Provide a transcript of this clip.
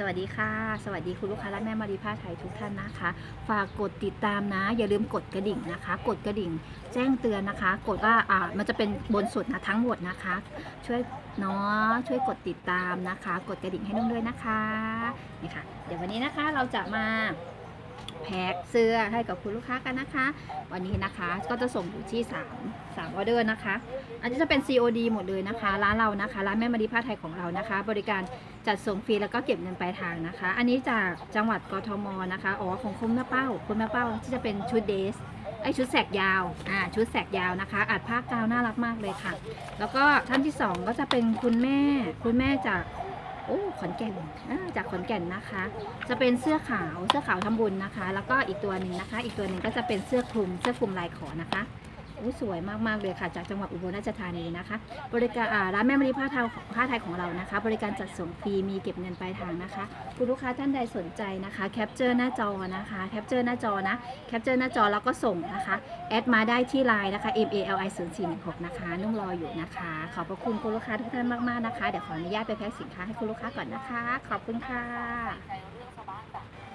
สวัสดีค่ะ สวัสดีคุณลูกค้าและแม่มารีผ้าไทยทุกท่านนะคะ ฝากกดติดตามนะ อย่าลืมกดกระดิ่งนะคะ กดกระดิ่ง แจ้งเตือนนะคะ กดว่าอ่ามันจะเป็นบนสุดนะทั้งหมดนะคะ ช่วยเนาะช่วยกดติดตามนะคะ กดกระดิ่งให้นุ่งด้วยนะคะนี่ค่ะ เดี๋ยววันนี้นะคะเราจะมา แพ็คเสื้อให้กับคุณลูกค้ากันนะคะ วันนี้นะคะก็จะส่งอยู่ที่ 3 3ออเดอร์นะคะ อันนี้จะเป็น COD หมดเลยนะคะ ร้านเรานะคะ ร้านแม่มารีผ้าไทยของเรานะคะ บริการจัดส่งฟรีแล้วก็เก็บเงินปลายทางนะคะ อันนี้จากจังหวัดกทมนะคะอ๋อของคุณแม่เป้าคุณแม่เป้าที่จะเป็นชุดเดสไอชุดแสกยาว อ่า ชุดแสกยาวนะคะ อัดผ้ากาวน่ารักมากเลยค่ะ แล้วก็ท่านที่สองก็จะเป็นคุณแม่ คุณแม่จาก โอ้ขอนแก่นจากขอนแก่นนะคะ จะเป็นเสื้อขาวเสื้อขาวทำบุญนะคะ แล้วก็อีกตัวหนึ่งนะคะ อีกตัวหนึ่งก็จะเป็นเสื้อคลุมเสื้อคลุมลายขอนะคะ อู้สวยมากๆเลยค่ะ จากจังหวัดอุบลราชธานีนะคะ บริการร้านแม่มะลิผ้าไทยผ้าไทยของเรานะคะ บริการจัดส่งฟรีมีเก็บเงินปลายทางนะคะคุณลูกค้าท่านใดสนใจนะคะแคปเจอร์หน้าจอนะคะแคปเจอร์หน้าจอนะแคปเจอร์หน้าจอแล้วก็ส่งนะคะแอดมาได้ที่ไลน์นะคะ m a l i 0 4 1 6นะคะนุ่งรออยู่นะคะ ขอบพระคุณคุณลูกค้าทุกท่านมากๆนะคะเดี๋ยวขออนุญาตไปแพ็คสินค้าให้คุณลูกค้าก่อนนะคะ ขอบคุณค่ะ